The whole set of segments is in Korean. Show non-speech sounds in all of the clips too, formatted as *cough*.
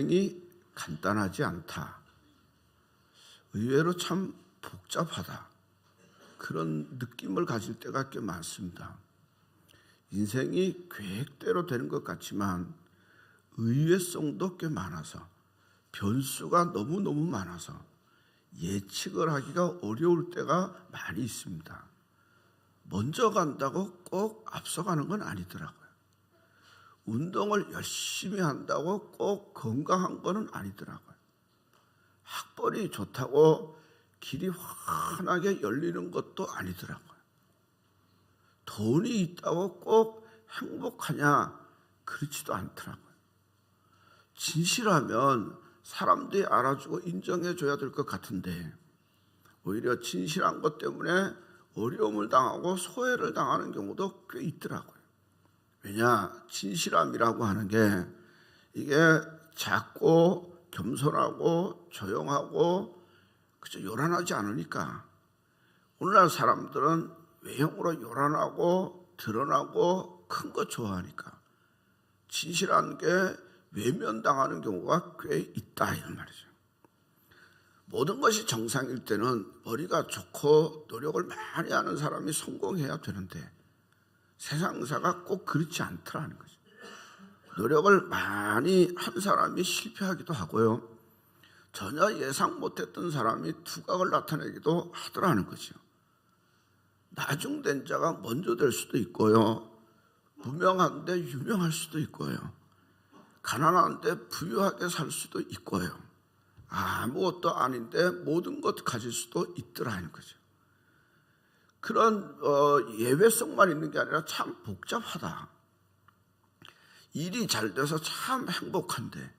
인생이 간단하지 않다. 의외로 참 복잡하다. 그런 느낌을 가질 때가 꽤 많습니다. 인생이 계획대로 되는 것 같지만 의외성도 꽤 많아서 변수가 너무너무 많아서 예측을 하기가 어려울 때가 많이 있습니다. 먼저 간다고 꼭 앞서가는 건 아니더라고요. 운동을 열심히 한다고 꼭 건강한 거는 아니더라고요. 학벌이 좋다고 길이 환하게 열리는 것도 아니더라고요. 돈이 있다고 꼭 행복하냐? 그렇지도 않더라고요. 진실하면 사람들이 알아주고 인정해 줘야 될 것 같은데 오히려 진실한 것 때문에 어려움을 당하고 소외를 당하는 경우도 꽤 있더라고요. 왜냐? 진실함이라고 하는 게 이게 작고 겸손하고 조용하고 그저 요란하지 않으니까 오늘날 사람들은 외형으로 요란하고 드러나고 큰 거 좋아하니까 진실한 게 외면당하는 경우가 꽤 있다 이런 말이죠. 모든 것이 정상일 때는 머리가 좋고 노력을 많이 하는 사람이 성공해야 되는데 세상사가 꼭 그렇지 않더라는 거죠. 노력을 많이 한 사람이 실패하기도 하고요. 전혀 예상 못했던 사람이 두각을 나타내기도 하더라는 거죠. 나중된 자가 먼저 될 수도 있고요. 무명한데 유명할 수도 있고요. 가난한데 부유하게 살 수도 있고요. 아무것도 아닌데 모든 것 가질 수도 있더라는 거죠. 그런 어, 예외성만 있는 게 아니라 참 복잡하다. 일이 잘 돼서 참 행복한데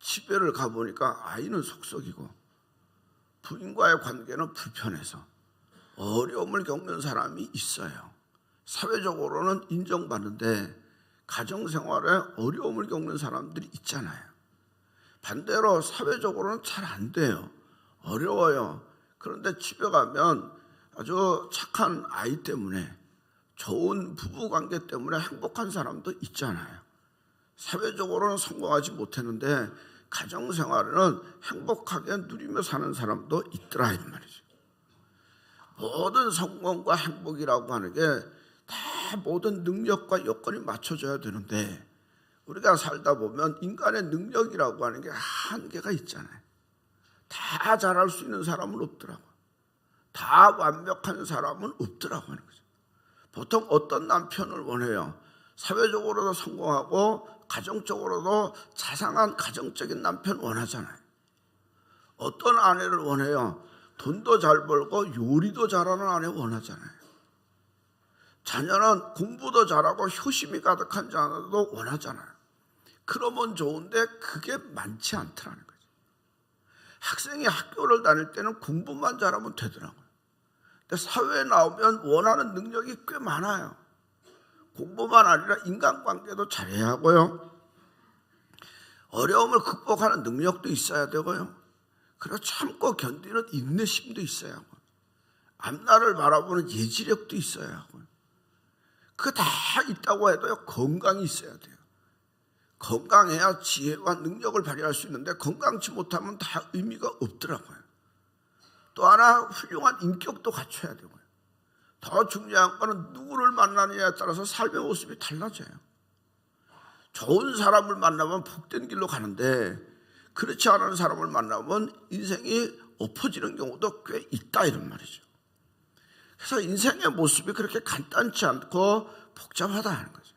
집에를 가보니까 아이는 속썩이고 부인과의 관계는 불편해서 어려움을 겪는 사람이 있어요. 사회적으로는 인정받는데 가정생활에 어려움을 겪는 사람들이 있잖아요. 반대로 사회적으로는 잘 안 돼요. 어려워요. 그런데 집에 가면 아주 착한 아이 때문에 좋은 부부 관계 때문에 행복한 사람도 있잖아요. 사회적으로는 성공하지 못했는데 가정 생활에는 행복하게 누리며 사는 사람도 있더라 이 말이죠. 모든 성공과 행복이라고 하는 게 다 모든 능력과 여건이 맞춰져야 되는데 우리가 살다 보면 인간의 능력이라고 하는 게 한계가 있잖아요. 다 잘할 수 있는 사람은 없더라고. 다 완벽한 사람은 없더라고 하는 거죠. 보통 어떤 남편을 원해요? 사회적으로도 성공하고 가정적으로도 자상한 가정적인 남편 원하잖아요. 어떤 아내를 원해요? 돈도 잘 벌고 요리도 잘하는 아내 원하잖아요. 자녀는 공부도 잘하고 효심이 가득한 자녀도 원하잖아요. 그러면 좋은데 그게 많지 않더라는 거죠. 학생이 학교를 다닐 때는 공부만 잘하면 되더라고요. 사회에 나오면 원하는 능력이 꽤 많아요. 공부만 아니라 인간관계도 잘해야 하고요. 어려움을 극복하는 능력도 있어야 되고요. 그리고 참고 견디는 인내심도 있어야 하고 앞날을 바라보는 예지력도 있어야 하고요. 그거 다 있다고 해도요. 건강이 있어야 돼요. 건강해야 지혜와 능력을 발휘할 수 있는데 건강치 못하면 다 의미가 없더라고요. 또 하나 훌륭한 인격도 갖춰야 되고요. 더 중요한 거는 누구를 만나느냐에 따라서 삶의 모습이 달라져요. 좋은 사람을 만나면 복된 길로 가는데 그렇지 않은 사람을 만나면 인생이 엎어지는 경우도 꽤 있다 이런 말이죠. 그래서 인생의 모습이 그렇게 간단치 않고 복잡하다 하는 거죠.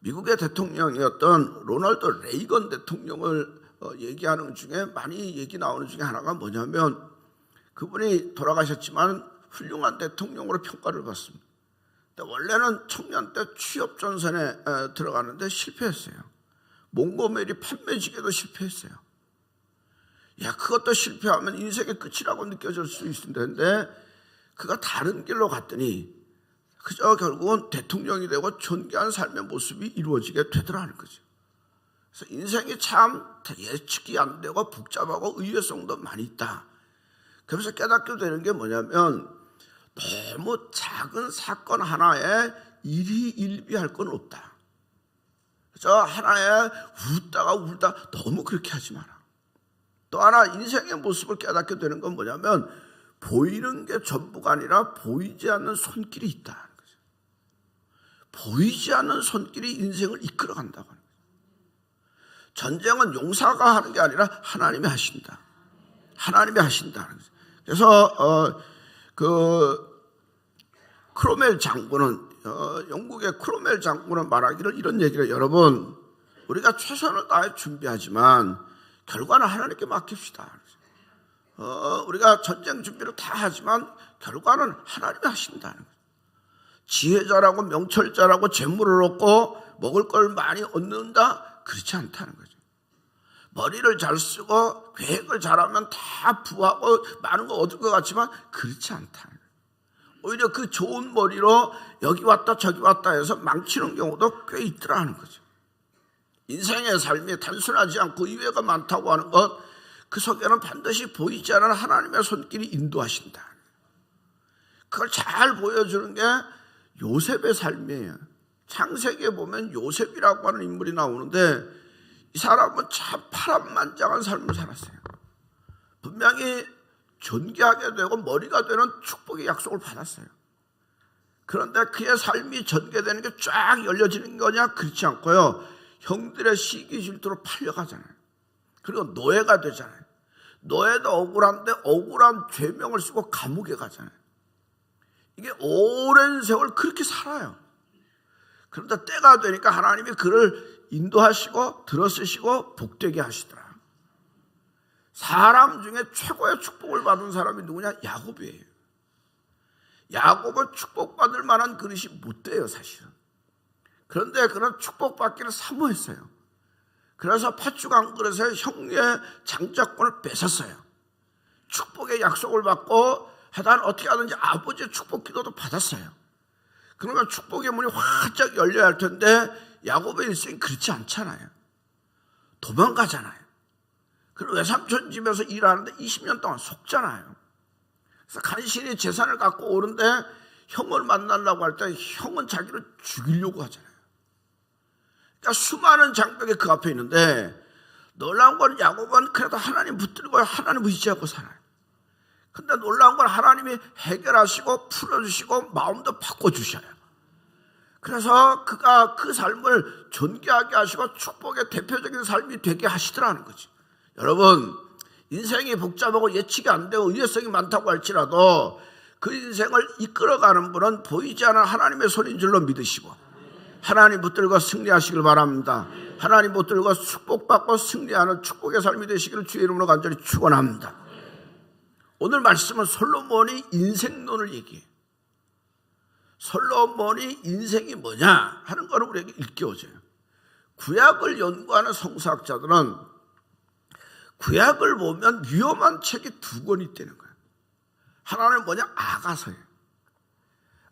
미국의 대통령이었던 로널드 레이건 대통령을 어, 얘기하는 중에 많이 얘기 나오는 중에 하나가 뭐냐면 그분이 돌아가셨지만 훌륭한 대통령으로 평가를 받습니다. 원래는 청년 때 취업 전선에 들어가는데 실패했어요. 몽고메리 판매직에도 실패했어요. 야, 그것도 실패하면 인생의 끝이라고 느껴질 수 있을 텐데 그가 다른 길로 갔더니 그저 결국은 대통령이 되고 존귀한 삶의 모습이 이루어지게 되더라는 거죠. 그래서 인생이 참 예측이 안 되고 복잡하고 의외성도 많이 있다. 그래서 깨닫게 되는 게 뭐냐면 너무 작은 사건 하나에 일희일비할 건 없다. 저 하나에 웃다가 울다 너무 그렇게 하지 마라. 또 하나 인생의 모습을 깨닫게 되는 건 뭐냐면 보이는 게 전부가 아니라 보이지 않는 손길이 거죠. 보이지 않는 손길이 인생을 이끌어간다고 하는 거죠. 전쟁은 용사가 하는 게 아니라 하나님이 하신다. 하나님이 하신다는 거죠. 그래서 어, 그 크로멜 장군은 어, 영국의 크로멜 장군은 말하기를 이런 얘기를 여러분 우리가 최선을 다해 준비하지만 결과는 하나님께 맡깁시다. 어, 우리가 전쟁 준비를 다 하지만 결과는 하나님이 거예요. 지혜자라고 명철자라고 재물을 얻고 먹을 걸 많이 얻는다? 그렇지 않다는 거죠. 머리를 잘 쓰고 계획을 잘하면 다 부하고 많은 거 얻을 것 같지만 그렇지 거예요. 오히려 그 좋은 머리로 여기 왔다 저기 왔다 해서 망치는 경우도 꽤 있더라는 거죠. 인생의 삶이 단순하지 않고 이외가 많다고 하는 것, 그 속에는 반드시 보이지 않는 하나님의 손길이 인도하신다. 그걸 잘 보여주는 게 요셉의 삶이에요. 창세기에 보면 요셉이라고 하는 인물이 나오는데 이 사람은 참 파란만장한 삶을 살았어요. 분명히 존귀하게 되고 머리가 되는 축복의 약속을 받았어요. 그런데 그의 삶이 전개되는 게 쫙 열려지는 거냐? 그렇지 않고요. 형들의 시기 질투로 팔려가잖아요. 그리고 노예가 되잖아요. 노예도 억울한데 억울한 죄명을 쓰고 감옥에 가잖아요. 이게 오랜 세월 그렇게 살아요. 그런데 때가 되니까 하나님이 그를 인도하시고 들어쓰시고 복되게 하시더라. 사람 중에 최고의 축복을 받은 사람이 누구냐? 야곱이에요. 야곱은 축복받을 만한 그릇이 못 돼요, 사실은. 그런데 그런 축복받기를 사모했어요. 그래서 팥죽 한 그릇에 형의 장자권을 뺏었어요. 축복의 약속을 받고 하다 어떻게 하든지 아버지의 축복 기도도 받았어요. 그러면 축복의 문이 활짝 열려야 할 텐데 야곱의 일생이 그렇지 않잖아요. 도망가잖아요. 그리고 외삼촌 집에서 일하는데 20년 동안 속잖아요. 그래서 간신히 재산을 갖고 오는데 형을 만나려고 할 때 형은 자기를 죽이려고 하잖아요. 그러니까 수많은 장벽이 그 앞에 있는데 놀라운 건 야곱은 그래도 하나님 붙들고 하나님 의지하고 살아요. 근데 놀라운 건 하나님이 해결하시고 풀어주시고 마음도 바꿔주셔요. 그래서 그가 그 삶을 존귀하게 하시고 축복의 대표적인 삶이 되게 하시더라는 거지. 여러분, 인생이 복잡하고 예측이 안 되고 의외성이 많다고 할지라도 그 인생을 이끌어가는 분은 보이지 않는 하나님의 손인 줄로 믿으시고 하나님 붙들고 승리하시길 바랍니다. 하나님 붙들고 축복받고 승리하는 축복의 삶이 되시기를 주의 이름으로 간절히 축원합니다. 오늘 말씀은 솔로몬이 인생론을 얘기해. 솔로몬이 인생이 뭐냐 하는 거를 우리에게 일깨워줘요. 구약을 연구하는 성사학자들은 구약을 보면 위험한 책이 두 권이 있다는 거예요. 하나는 뭐냐? 아가서예요.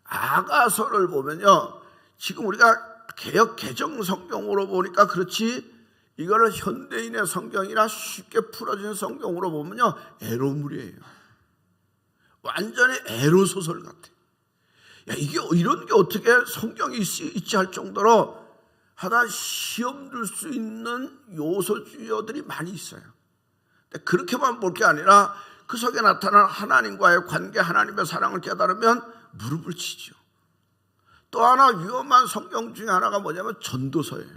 아가서를 보면요. 지금 우리가 개혁 개정 성경으로 보니까 그렇지 이거를 현대인의 성경이나 쉽게 풀어진 성경으로 보면요. 에로물이에요. 완전히 에로 소설 같아. 야, 이게 이런 게 어떻게 성경이 있지 할 정도로 하나 시험 들 수 있는 요소 주요들이 많이 있어요. 그렇게만 볼 게 아니라 그 속에 나타난 하나님과의 관계, 하나님의 사랑을 깨달으면 무릎을 치죠. 또 하나 위험한 성경 중에 하나가 뭐냐면 전도서예요.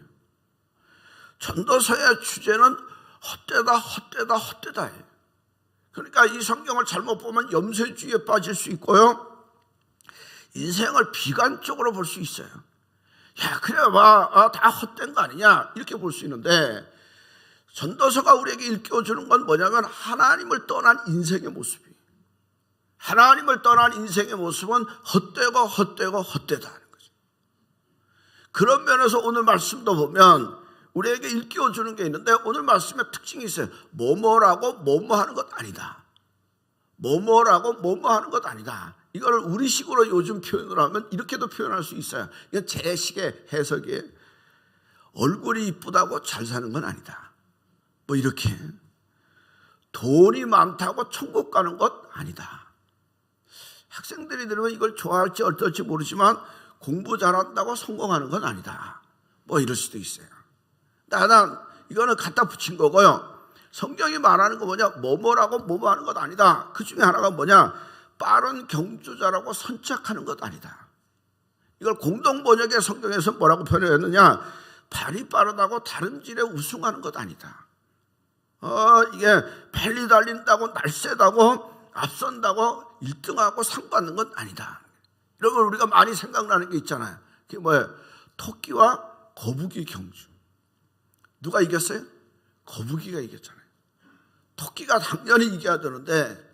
전도서의 주제는 헛되다, 헛되다, 헛되다예요. 그러니까 이 성경을 잘못 보면 염세주의에 빠질 수 있고요. 인생을 비관적으로 볼 수 있어요. 야, 그래 봐. 아, 다 헛된 거 아니냐? 이렇게 볼 수 있는데 전도서가 우리에게 일깨워주는 건 뭐냐면 하나님을 떠난 인생의 모습이 하나님을 떠난 인생의 모습은 헛되고 헛되고 헛되다는 거죠. 그런 면에서 오늘 말씀도 보면 우리에게 일깨워주는 게 있는데 오늘 말씀에 특징이 있어요. 뭐뭐라고 뭐뭐 하는 것 아니다. 뭐뭐라고 뭐뭐 하는 것 아니다. 이걸 우리식으로 요즘 표현을 하면 이렇게도 표현할 수 있어요. 이건 제 식의 해석이에요. 얼굴이 이쁘다고 잘 사는 건 아니다. 뭐 이렇게 돈이 많다고 천국 가는 것 아니다. 학생들이 들으면 이걸 좋아할지 어떨지 모르지만 공부 잘한다고 성공하는 건 아니다. 뭐 이럴 수도 있어요. 나는 이거는 갖다 붙인 거고요. 성경이 말하는 거 뭐냐? 뭐뭐라고 뭐뭐 하는 것 아니다. 그 중에 하나가 뭐냐? 빠른 경주자라고 선착하는 것 아니다. 이걸 공동 번역의 성경에서 뭐라고 표현했느냐? 발이 빠르다고 다른 질에 우승하는 것 아니다. 어, 이게 빨리 달린다고 날쌔다고 앞선다고 1등하고 상 받는 건 아니다. 이런 걸 우리가 많이 생각나는 게 있잖아요. 그게 뭐예요? 토끼와 거북이 경주. 누가 이겼어요? 거북이가 이겼잖아요. 토끼가 당연히 이겨야 되는데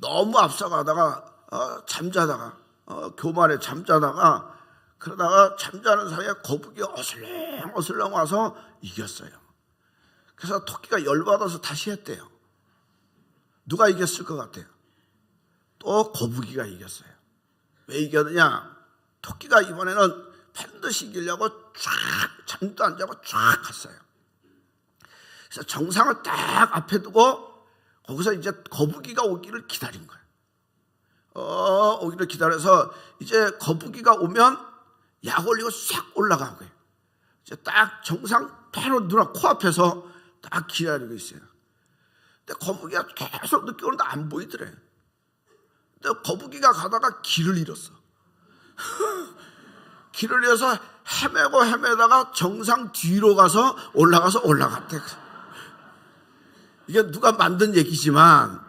너무 앞서가다가 어, 잠자다가 어, 교만에 잠자다가 그러다가 잠자는 사이에 거북이 어슬렁 어슬렁 와서 이겼어요. 그래서 토끼가 열받아서 다시 했대요. 누가 이겼을 것 같아요? 또 거북이가 이겼어요. 왜 이겼느냐? 토끼가 이번에는 반드시 이기려고 쫙 잠도 안 자고 쫙 갔어요. 그래서 정상을 딱 앞에 두고 거기서 이제 거북이가 오기를 기다린 거예요. 어, 오기를 기다려서 이제 거북이가 오면 약 올리고 싹 올라가고 이제 딱 정상 바로 누나 코앞에서 딱 기다리고 있어요. 근데 거북이가 계속 늦게 오는데 안 보이더래. 근데 거북이가 가다가 길을 잃었어. *laughs* 길을 잃어서 헤매고 헤매다가 정상 뒤로 가서 올라가서 올라갔대. 이게 누가 만든 얘기지만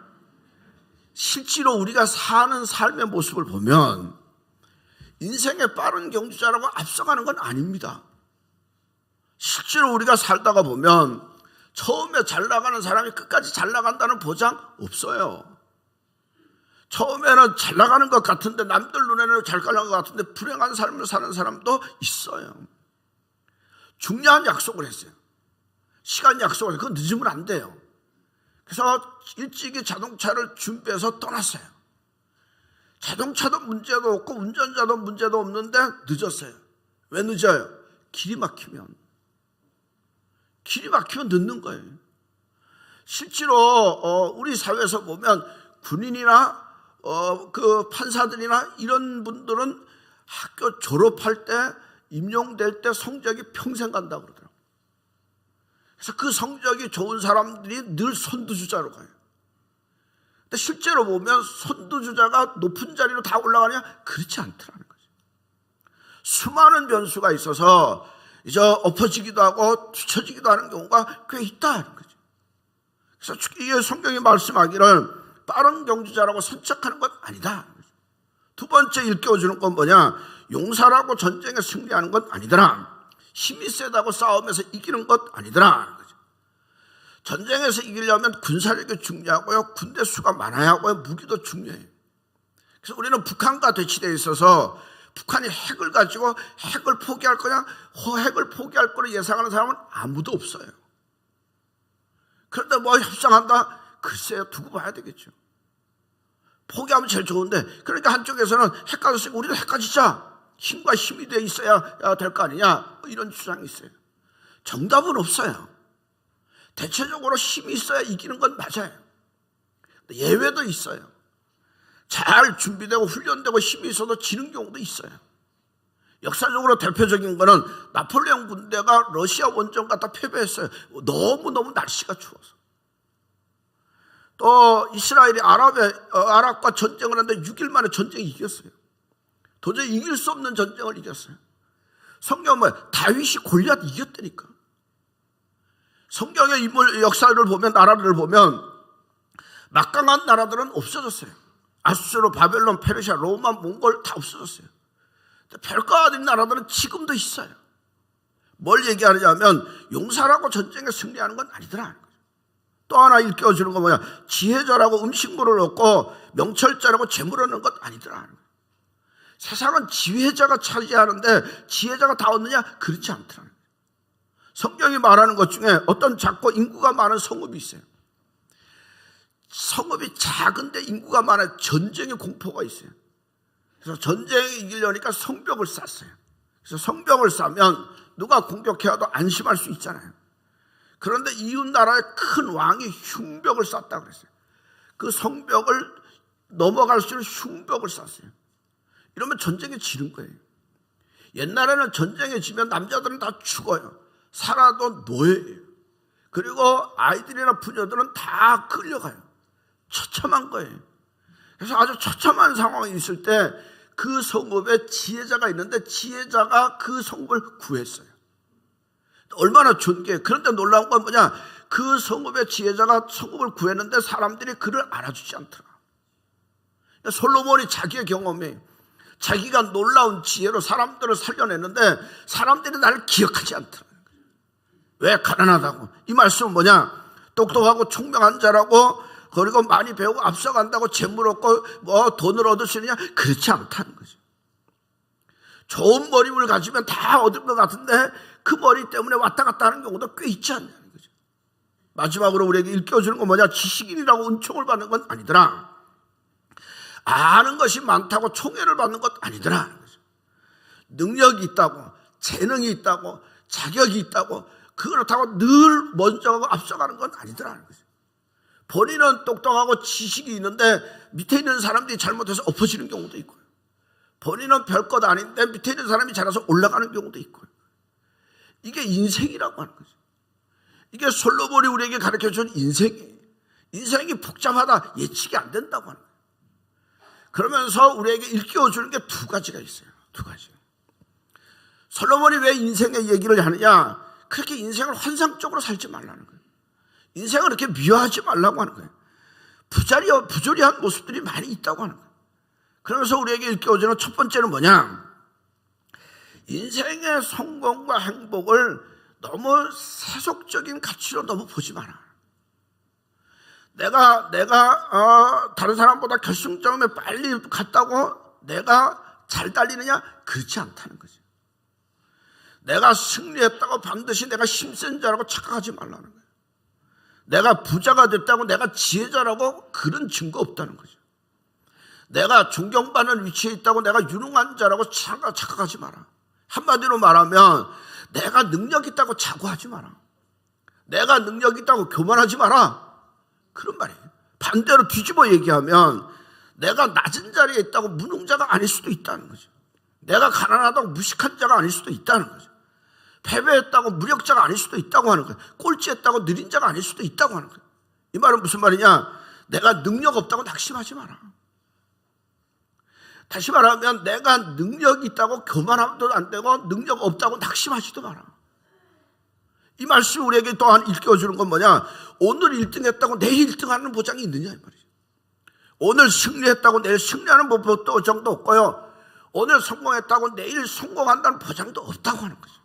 실제로 우리가 사는 삶의 모습을 보면 인생의 빠른 경주자라고 앞서가는 건 아닙니다. 실제로 우리가 살다가 보면 처음에 잘 나가는 사람이 끝까지 잘 나간다는 보장 없어요. 처음에는 잘 나가는 것 같은데 남들 눈에는 잘 가는 것 같은데 불행한 삶을 사는 사람도 있어요. 중요한 약속을 했어요. 시간 약속을. 그건 늦으면 안 돼요. 그래서 일찍이 자동차를 준비해서 떠났어요. 자동차도 문제도 없고 운전자도 문제도 없는데 늦었어요. 왜 늦어요? 길이 막히면. 길이 막히면 늦는 거예요. 실제로 어, 우리 사회에서 보면 군인이나 어, 그 판사들이나 이런 분들은 학교 졸업할 때 임용될 때 성적이 평생 간다고 그러더라고요. 그래서 그 성적이 좋은 사람들이 늘 선두주자로 가요. 근데 실제로 보면 선두주자가 높은 자리로 다 올라가냐? 그렇지 않더라는 거죠. 수많은 변수가 있어서 이제 엎어지기도 하고 뒤처지기도 하는 경우가 꽤 있다는 거죠. 그래서 이게 성경이 말씀하기를 빠른 경주자라고 선착하는 건 아니다. 두 번째 일깨워주는 건 뭐냐? 용사라고 전쟁에 승리하는 건 아니더라. 힘이 세다고 싸움에서 이기는 것 아니더라. 전쟁에서 이기려면 군사력이 중요하고요. 군대 수가 많아야 하고요. 무기도 중요해요. 그래서 우리는 북한과 대치되어 있어서 북한이 핵을 가지고 핵을 포기할 거냐, 핵을 포기할 거를 예상하는 사람은 아무도 없어요. 그런데 뭐 협상한다? 글쎄요, 두고 봐야 되겠죠. 포기하면 제일 좋은데, 그러니까 한쪽에서는 핵 가졌으니까 우리도 핵 가지자. 힘과 힘이 돼 있어야 될 거 아니냐. 뭐 이런 주장이 있어요. 정답은 없어요. 대체적으로 힘이 있어야 이기는 건 맞아요. 예외도 있어요. 잘 준비되고 훈련되고 힘이 있어도 지는 경우도 있어요. 역사적으로 대표적인 거는 나폴레옹 군대가 러시아 원정 갖다 패배했어요. 너무너무 날씨가 추워서. 또 이스라엘이 아랍의, 어, 아랍과 전쟁을 하는데 6일 만에 전쟁이 이겼어요. 도저히 이길 수 없는 전쟁을 이겼어요. 성경 뭐 다윗이 골리앗 이겼다니까. 성경의 인물 역사를 보면 나라를 보면 막강한 나라들은 없어졌어요. 아수르, 바벨론, 페르시아, 로마, 몽골 다 없어졌어요. 별거 아닌 나라들은 지금도 있어요. 뭘 얘기하느냐면 용사라고 전쟁에 승리하는 건 아니더라. 또 하나 일깨워주는 건 뭐냐? 지혜자라고 음식물을 얻고 명철자라고 재물을 얻는 것 아니더라. 세상은 지혜자가 차지하는데 지혜자가 다 얻느냐? 그렇지 않더라. 성경이 말하는 것 중에 어떤 작고 인구가 많은 성읍이 있어요. 성읍이 작은데 인구가 많아 전쟁의 공포가 있어요. 그래서 전쟁에 이기려니까 성벽을 쌓았어요. 그래서 성벽을 쌓으면 누가 공격해와도 안심할 수 있잖아요. 그런데 이웃 나라의 큰 왕이 흉벽을 쌓았다 그랬어요. 그 성벽을 넘어갈 수 있는 흉벽을 쌓았어요. 이러면 전쟁에 지는 거예요. 옛날에는 전쟁에 지면 남자들은 다 죽어요. 살아도 노예예요. 그리고 아이들이나 부녀들은 다 끌려가요. 처참한 거예요. 그래서 아주 처참한 상황이 있을 때 그 성읍에 지혜자가 있는데 지혜자가 그 성읍을 구했어요. 얼마나 존귀해. 그런데 놀라운 건 뭐냐? 그 성읍의 지혜자가 성읍을 구했는데 사람들이 그를 알아주지 않더라. 솔로몬이 자기의 경험에 자기가 놀라운 지혜로 사람들을 살려냈는데 사람들이 나를 기억하지 않더라. 왜 가난하다고? 이 말씀은 뭐냐? 똑똑하고 총명한 자라고 그리고 많이 배우고 앞서간다고 재물 얻고 뭐 돈을 얻을 수 있느냐? 그렇지 않다는 거죠. 좋은 머리를 가지면 다 얻을 것 같은데 그 머리 때문에 왔다 갔다 하는 경우도 꽤 있지 않냐는 거죠. 마지막으로 우리에게 일깨워주는 건 뭐냐? 지식인이라고 은총을 받는 건 아니더라. 아는 것이 많다고 총애를 받는 것 아니더라. 능력이 있다고, 재능이 있다고, 자격이 있다고, 그렇다고 늘 먼저 가고 앞서가는 건 아니더라는 거죠. 본인은 똑똑하고 지식이 있는데 밑에 있는 사람들이 잘못해서 엎어지는 경우도 있고요. 본인은 별것 아닌데 밑에 있는 사람이 잘해서 올라가는 경우도 있고요. 이게 인생이라고 하는 거죠. 이게 솔로몬이 우리에게 가르쳐 준 인생이에요. 인생이 복잡하다 예측이 안 된다고 하는 거예요. 그러면서 우리에게 일깨워 주는 게 두 가지가 있어요. 두 가지. 솔로몬이 왜 인생의 얘기를 하느냐? 그렇게 인생을 환상적으로 살지 말라는 거예요. 인생을 그렇게 미워하지 말라고 하는 거예요. 부자리, 부조리한 모습들이 많이 있다고 하는 거예요. 그러면서 우리에게 일깨워주는 첫 번째는 뭐냐? 인생의 성공과 행복을 너무 세속적인 가치로 너무 보지 마라. 내가, 내가, 어, 다른 사람보다 결승점에 빨리 갔다고 내가 잘 달리느냐? 그렇지 않다는 거죠. 내가 승리했다고 반드시 내가 힘센 자라고 착각하지 말라는 거예요. 내가 부자가 됐다고 내가 지혜자라고 그런 증거 없다는 거죠. 내가 존경받는 위치에 있다고 내가 유능한 자라고 착각하지 마라. 한마디로 말하면 내가 능력 있다고 자고하지 마라. 내가 능력 있다고 교만하지 마라. 그런 말이에요. 반대로 뒤집어 얘기하면 내가 낮은 자리에 있다고 무능자가 아닐 수도 있다는 거죠. 내가 가난하다고 무식한 자가 아닐 수도 있다는 거죠. 패배했다고 무력자가 아닐 수도 있다고 하는 거예요. 꼴찌했다고 느린 자가 아닐 수도 있다고 하는 거예요. 이 말은 무슨 말이냐? 내가 능력 없다고 낙심하지 마라. 다시 말하면 내가 능력 있다고 교만하도 안 되고 능력 없다고 낙심하지도 마라. 이 말씀이 우리에게 또한 일깨워주는 건 뭐냐? 오늘 1등 했다고 내일 1등 하는 보장이 있느냐 이 말이죠. 오늘 승리했다고 내일 승리하는 보장도 없고요. 오늘 성공했다고 내일 성공한다는 보장도 없다고 하는 거죠.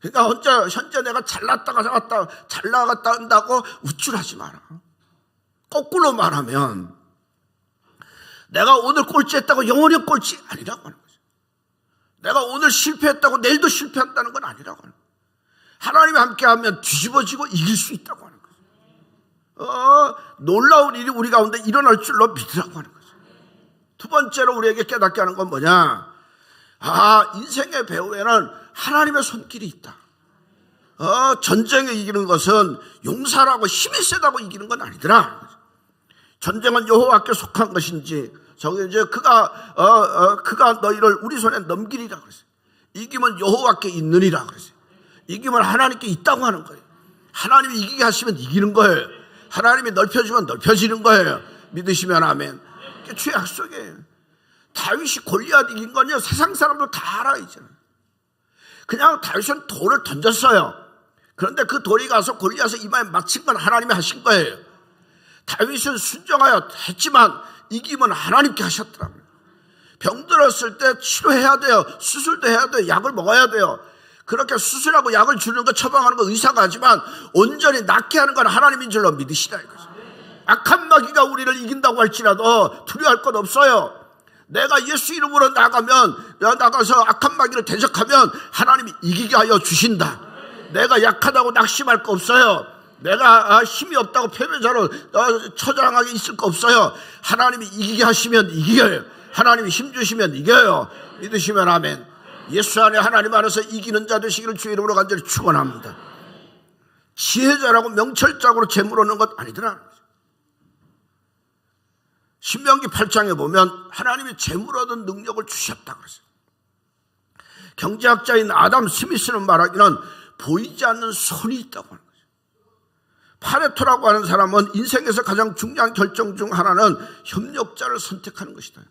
그러니까 혼자 현재 내가 잘났다가 나갔다 잘 나갔다 한다고 우쭐하지 마라. 거꾸로 말하면 내가 오늘 꼴찌했다고 영원히 꼴찌 아니라고 하는 거죠. 내가 오늘 실패했다고 내일도 실패한다는 건 아니라고 하는 거죠. 하나님이 함께하면 뒤집어지고 이길 수 있다고 하는 거죠. 어, 놀라운 일이 우리 가운데 일어날 줄로 믿으라고 하는 거죠. 두 번째로 우리에게 깨닫게 하는 건 뭐냐? 아, 인생의 배후에는 하나님의 손길이 있다. 어, 전쟁에 이기는 것은 용사라고 힘이 세다고 이기는 건 아니더라. 전쟁은 여호와께 속한 것인지 저기 이제 그가 어, 어, 그가 너희를 우리 손에 넘기리라 그랬어요. 이기면 여호와께 있느니라 그랬어요. 이기면 하나님께 있다고 하는 거예요. 하나님이 이기게 하시면 이기는 거예요. 하나님이 넓혀주면 넓혀지는 거예요. 믿으시면 아멘. 그게 주의 약속이에요. 다윗이 골리앗 이긴 건요 세상 사람들 다 알아 있잖아요. 그냥 다윗은 돌을 던졌어요. 그런데 그 돌이 가서 골리앗의 이마에 맞힌 건 하나님이 하신 거예요. 다윗은 순종하여 했지만 이기면 하나님께 하셨더라고요. 병 들었을 때 치료해야 돼요. 수술도 해야 돼요. 약을 먹어야 돼요. 그렇게 수술하고 약을 주는 거 처방하는 거 의사가 하지만 온전히 낫게 하는 건 하나님인 줄로 믿으시다 이거죠. 악한 마귀가 우리를 이긴다고 할지라도 두려워할 것 없어요. 내가 예수 이름으로 나가면 나가서 악한 마귀를 대적하면 하나님이 이기게 하여 주신다. 내가 약하다고 낙심할 거 없어요. 내가 아, 힘이 없다고 패배자로 어, 처장하게 있을 거 없어요. 하나님이 이기게 하시면 이겨요. 하나님이 힘 주시면 이겨요. 믿으시면 아멘. 예수 안에 하나님 안에서 이기는 자 되시기를 주의 이름으로 간절히 축원합니다. 지혜자라고 명철적으로 재물 얻는 것 아니더라. 신명기 8장에 보면 하나님이 재물 얻은 능력을 주셨다 그랬어요. 경제학자인 아담 스미스는 말하기는 보이지 않는 손이 있다고 하는 거죠. 파레토라고 하는 사람은 인생에서 가장 중요한 결정 중 하나는 협력자를 선택하는 것이다.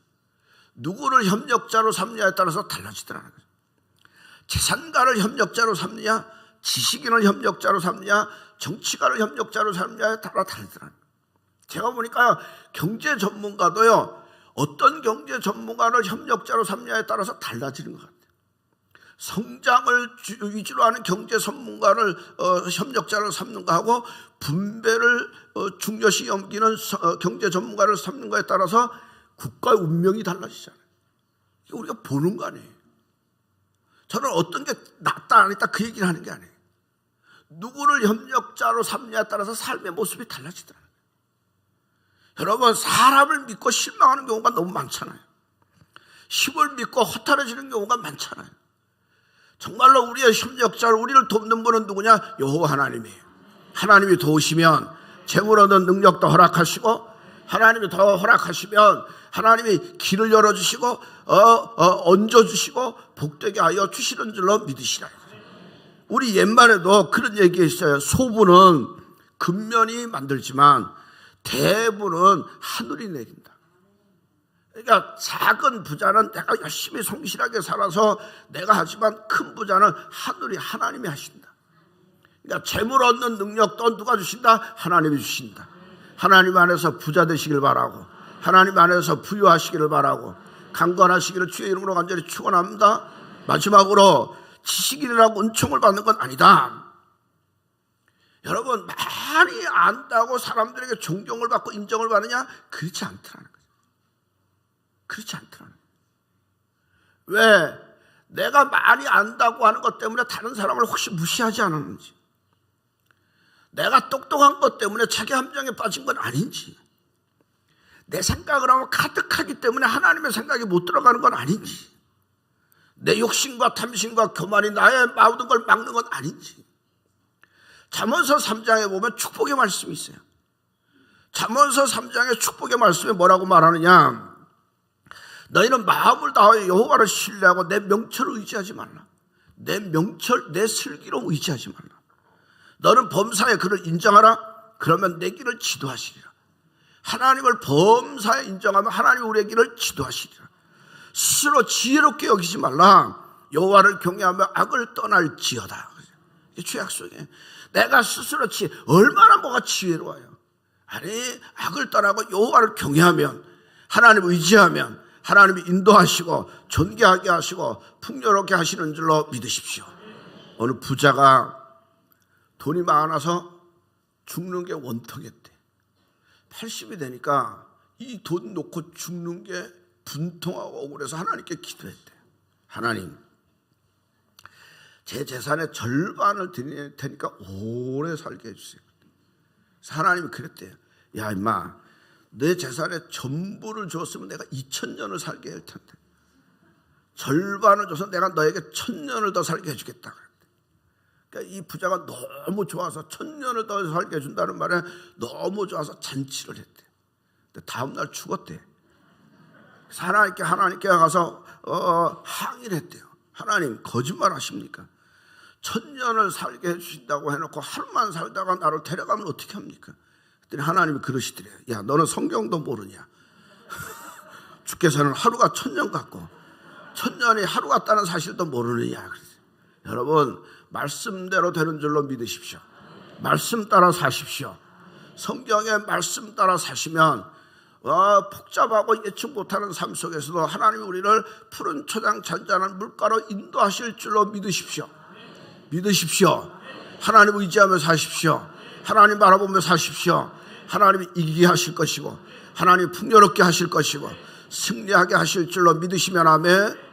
누구를 협력자로 삼느냐에 따라서 달라지더라는 거죠. 재산가를 협력자로 삼느냐, 지식인을 협력자로 삼느냐, 정치가를 협력자로 삼느냐에 따라 다르더라는 거죠. 제가 보니까 경제 전문가도요, 어떤 경제 전문가를 협력자로 삼느냐에 따라서 달라지는 것 같아요. 성장을 위주로 하는 경제 전문가를 어, 협력자를 삼는 거하고 분배를 어, 중요시 여기는 어, 경제 전문가를 삼는 거에 따라서 국가의 운명이 달라지잖아요. 우리가 보는 거 아니에요. 저는 어떤 게 낫다 안 했다 그 얘기를 하는 게 아니에요. 누구를 협력자로 삼냐에 따라서 삶의 모습이 달라지더라고요. 여러분 사람을 믿고 실망하는 경우가 너무 많잖아요. 힘을 믿고 허탈해지는 경우가 많잖아요. 정말로 우리의 협력자를 우리를 돕는 분은 누구냐? 여호와 하나님이에요. 하나님이 도우시면 재물 얻는 능력도 허락하시고 하나님이 더 허락하시면 하나님이 길을 열어주시고 어, 어, 얹어주시고 복되게 하여 주시는 줄로 믿으시라. 우리 옛말에도 그런 얘기했어요. 소부는 근면이 만들지만 대부는 하늘이 내린다. 그러니까 작은 부자는 내가 열심히 성실하게 살아서 내가 하지만 큰 부자는 하늘이 하나님이 하신다. 그러니까 재물 얻는 능력도 누가 주신다? 하나님이 주신다. 하나님 안에서 부자 되시길 바라고 하나님 안에서 부유하시기를 바라고 강건하시기를 주의 이름으로 간절히 축원합니다. 마지막으로 지식인이라고 은총을 받는 건 아니다. 여러분 많이 안다고 사람들에게 존경을 받고 인정을 받느냐? 그렇지 않더라는 거죠. 그렇지 않더라는 거죠. 왜? 내가 많이 안다고 하는 것 때문에 다른 사람을 혹시 무시하지 않았는지 내가 똑똑한 것 때문에 자기 함정에 빠진 건 아닌지 내 생각을 하면 가득하기 때문에 하나님의 생각이 못 들어가는 건 아닌지 내 욕심과 탐심과 교만이 나의 모든 걸 막는 건 아닌지 잠언서 3장에 보면 축복의 말씀이 있어요. 잠언서 3장의 축복의 말씀에 뭐라고 말하느냐? 너희는 마음을 다하여 여호와를 신뢰하고 내 명철을 의지하지 말라. 내 명철, 내 슬기로 의지하지 말라. 너는 범사에 그를 인정하라. 그러면 내 길을 지도하시리라. 하나님을 범사에 인정하면 하나님 우리의 길을 지도하시리라. 스스로 지혜롭게 여기지 말라. 여호와를 경외하며 악을 떠날지어다. 이 죄악 속에 내가 스스로 지 얼마나 뭐가 지혜로워요. 아니 악을 떠나고 여호와를 경외하면 하나님 의지하면 하나님이 인도하시고 존귀하게 하시고 풍요롭게 하시는 줄로 믿으십시오. 어느 부자가 돈이 많아서 죽는 게 원통했대. 80이 되니까 이 돈 놓고 죽는 게 분통하고 억울해서 하나님께 기도했대. 하나님, 제 재산의 절반을 드릴 테니까 오래 살게 해주세요. 하나님이 그랬대요. 야, 임마, 내 재산의 전부를 줬으면 내가 2천년을 살게 할 텐데. 절반을 줘서 내가 너에게 천년을 더 살게 해주겠다. 그러니까 이 부자가 너무 좋아서 천년을 더 살게 해준다는 말에 너무 좋아서 잔치를 했대. 근데 다음날 죽었대. 하나님께 하나님께 가서 어, 항의를 했대요. 하나님 거짓말 하십니까? 천년을 살게 해주신다고 해놓고 하루만 살다가 나를 데려가면 어떻게 합니까? 그랬더니 하나님이 그러시더래요. 야, 너는 성경도 모르냐? *laughs* 주께서는 하루가 천년 같고 천년이 하루 같다는 사실도 모르느냐? 여러분, 말씀대로 되는 줄로 믿으십시오. 말씀 따라 사십시오. 성경의 말씀 따라 사시면 어, 복잡하고 예측 못하는 삶 속에서도 하나님이 우리를 푸른 초장 잔잔한 물가로 인도하실 줄로 믿으십시오. 믿으십시오. 하나님 의지하며 사십시오. 하나님 바라보며 사십시오. 하나님이 이기게 하실 것이고 하나님 풍요롭게 하실 것이고 승리하게 하실 줄로 믿으시면 아멘.